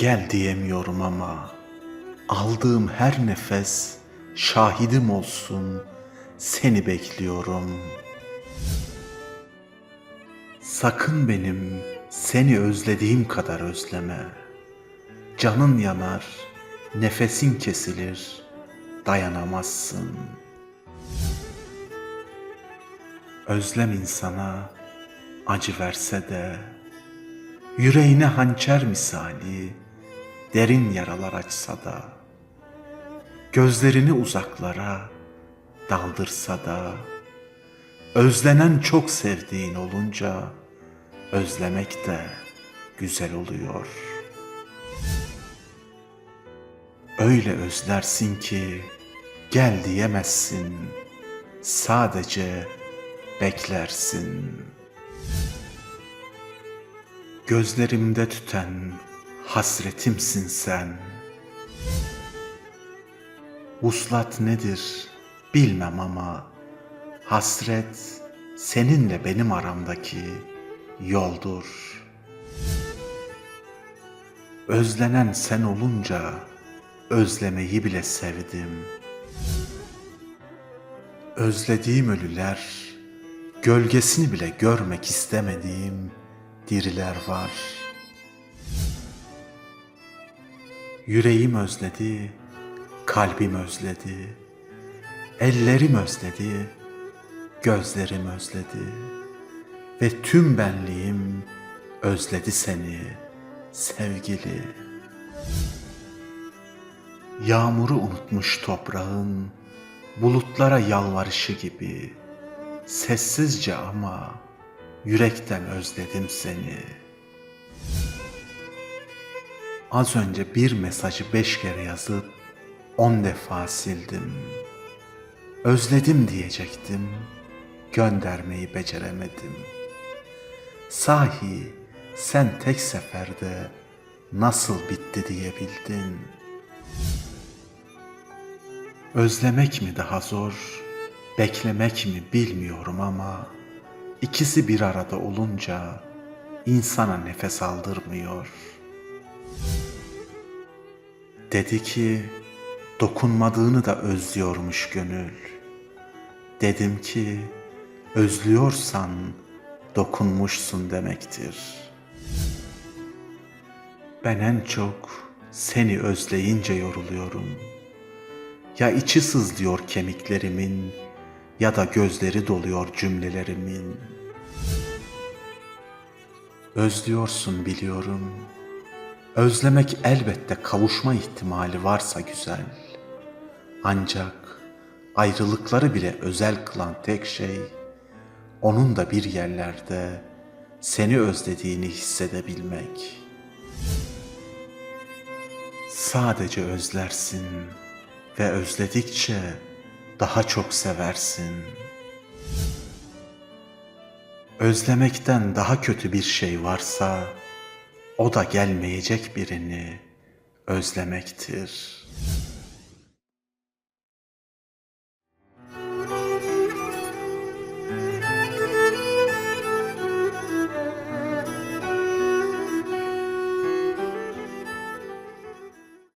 Gel diyemiyorum ama aldığım her nefes şahidim olsun seni bekliyorum. Sakın benim seni özlediğim kadar özleme. Canın yanar, nefesin kesilir, dayanamazsın. Özlem insana acı verse de Yüreğine hançer misali derin yaralar açsa da Gözlerini uzaklara daldırsa da Özlenen çok sevdiğin olunca özlemek de güzel oluyor. Öyle özlersin ki gel diyemezsin. Sadece beklersin. Gözlerimde tüten hasretimsin sen. Vuslat nedir bilmem ama hasret seninle benim aramdaki yoldur. Özlenen sen olunca özlemeyi bile sevdim. Özlediğim ölüler, gölgesini bile görmek istemediğim diriler var. Yüreğim özledi, kalbim özledi, ellerim özledi, gözlerim özledi ve tüm benliğim özledi seni sevgili. Yağmuru unutmuş toprağın bulutlara yalvarışı gibi sessizce ama yürekten özledim seni. Az önce bir mesajı beş kere yazıp on defa sildim. Özledim diyecektim, göndermeyi beceremedim. Sahi sen tek seferde nasıl bitti diyebildin? Özlemek mi daha zor, beklemek mi bilmiyorum ama ikisi bir arada olunca insana nefes aldırmıyor. Dedi ki dokunmadığını da özlüyormuş gönül. Dedim ki özlüyorsan dokunmuşsun demektir. Ben en çok seni özleyince yoruluyorum. Ya içi sızlıyor kemiklerimin ya da gözleri doluyor cümlelerimin. Özlüyorsun biliyorum. Özlemek elbette kavuşma ihtimali varsa güzel. Ancak ayrılıkları bile özel kılan tek şey onun da bir yerlerde seni özlediğini hissedebilmek. Sadece özlersin ve özledikçe daha çok seversin. Özlemekten daha kötü bir şey varsa o da gelmeyecek birini özlemektir.''